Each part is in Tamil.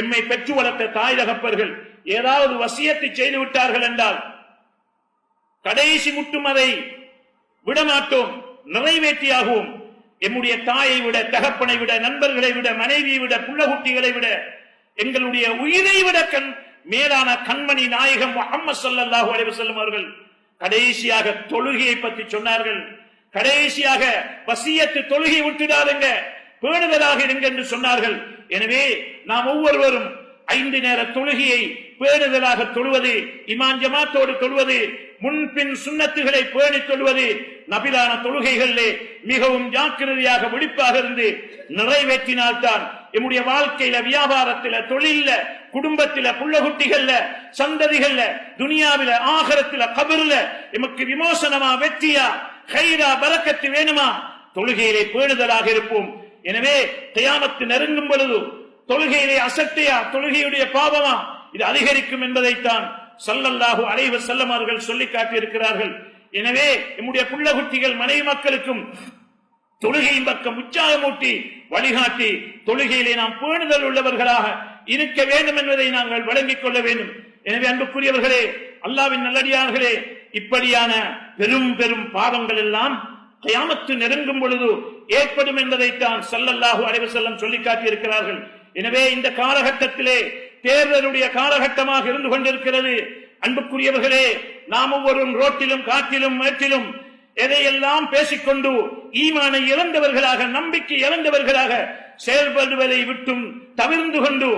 எம்மை பெற்று வளர்த்த தாய் தகப்பர்கள் ஏதாவது வசியத்தை செய்து விட்டார்கள் என்றால் கடைசி முட்டும் அதை விடமாட்டோம் நிறைவேற்றியாகவும். எம்முடைய தாயை விட தகப்பனை விட நண்பர்களை விட மனைவியை விட புள்ளகுட்டிகளை விட எங்களுடைய உயிரை விட கண் மேலான கண்மணி நாயகம் முகமது ஸல்லல்லாஹு அலைஹி வஸல்லம் அவர்கள் கடைசியாக தொழுகையை பற்றி சொன்னார்கள். கடைசியாக வசியத்து தொழுகை விட்டுடாதுங்க பேணுதலாக இருங்க என்று சொன்னார்கள். எனவே நாம் ஒவ்வொருவரும் ஐந்து நேர தொழுகையை பேணுதலாக தொழுவது இமான் ஜமாத்தோடு தொழுவது முன்பின் சுண்ணத்துகளை பேணி தொழுவது நபிலான தொழுகைகளிலே மிகவும் ஜாக்கிரதையாக விழிப்பாக இருந்து நிறைவேற்றினால்தான் என்னுடைய வாழ்க்கையில வியாபாரத்தில தொழில குடும்பத்தில புள்ளகுட்டிகள்ல சந்ததிகள்ல துனியாவில ஆகரத்தில கபருல எமக்கு விமோசனமா வெற்றியா கைரா பறக்கத்து வேணுமா? தொழுகையிலே பேணுதலாக இருப்போம். எனவே கயாமத்து நெருங்கும் பொழுது தொழுகையிலே அசத்தையா தொழுகையுடைய பாவமா? இது அதிகரிக்கும் என்பதைத்தான் சல்லல்லாஹு அலைஹி செல்லமார்கள் சொல்லி காட்டியிருக்கிறார்கள். எனவே நம்முடைய புள்ளகுட்டிகள் மனைவி மக்களுக்கும் தொழுகையின் பக்கம் உற்சாகமூட்டி வழிகாட்டி தொழுகையிலே நாம் பேணுதல் உள்ளவர்களாக இருக்க வேண்டும் என்பதை நாங்கள் வழங்கிக் கொள்ள வேண்டும். எனவே அன்புக்குரியவர்களே அல்லாவின் நல்லடியார்களே இப்படியான பெரும் பெரும் பாவங்கள் எல்லாம் கயாமத்து நெருங்கும் பொழுது ஏற்படும் என்பதைத்தான் சல்லல்லாஹு அலைஹி செல்லம் சொல்லி காட்டியிருக்கிறார்கள். எனவே இந்த காலகட்டத்திலே தேர்தலுடைய காலகட்டமாக இருந்து கொண்டிருக்கிறது. அன்புக்குரியவர்களே நாம் ஒவ்வொரு ரோட்டிலும் காட்டிலும் மேட்டிலும் எதையெல்லாம் பேசிக்கொண்டு ஈமானை இழந்தவர்களாக நம்பிக்கை இழந்தவர்களாக செயல்படுவதை விட்டும் தவிர்ந்து கொண்டு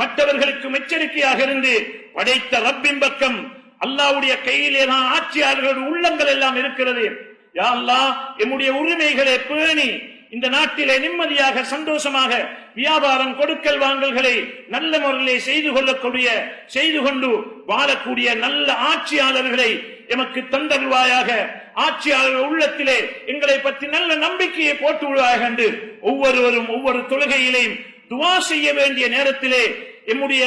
மற்றவர்களுக்கு எச்சரிக்கையாக இருந்து படைத்த ரப்பின் பக்கம் அல்லாவுடைய கையிலே தான் ஆட்சியாளர்களுடைய உள்ளங்கள் எல்லாம் இருக்கிறது. யாழ்லா என்னுடைய எம்முடைய உரிமைகளை பேணி இந்த நாட்டிலே நிம்மதியாக சந்தோஷமாக வியாபாரம் கொடுக்கல் வாங்கல்களை நல்ல முறையிலே செய்து கொள்ளக்கூடிய செய்து கொண்டு வாழக்கூடிய நல்ல ஆட்சியாளர்களை எமக்கு தந்தருவாயாக ஆட்சியாளர் உள்ளத்திலே எங்களை பற்றி நல்ல நம்பிக்கையை போட்டு விடுவாயாக என்று ஒவ்வொருவரும் ஒவ்வொரு தொழுகையிலையும் துவா செய்ய வேண்டிய நேரத்திலே எம்முடைய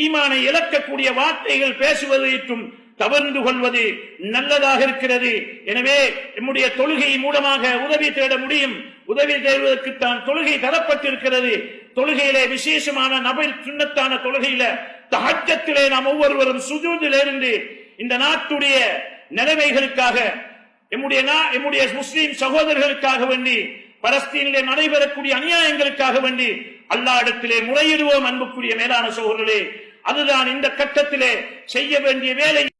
ஈமானை இழக்கக்கூடிய வார்த்தைகள் பேசுவதையும் கவர்ந்து கொள்வது நல்லதாக இருக்கிறது. எனவே நம்முடைய தொழுகை மூலமாக உதவி தேட முடியும். உதவி தேடுவதற்கு தான் தொழுகை தரப்பட்டிருக்கிறது. தொழுகையிலே விசேஷமான நபர் சுண்ணத்தான தொழுகையில தஹஜத்திலே நாம் ஒவ்வொருவரும் சுஜூதிலிருந்து இந்த நாட்டுடைய நிலைமைகளுக்காக எம்முடைய நா- எம்முடைய முஸ்லீம் சகோதரர்களுக்காக வேண்டி பலஸ்தீனிலே நடைபெறக்கூடிய அநியாயங்களுக்காக வேண்டி அல்லா இடத்திலே முறையிடுவோம் அன்புக்குரிய மேலான சகோதரர்களே. அதுதான் இந்த கட்டத்திலே செய்ய வேண்டிய வேலை.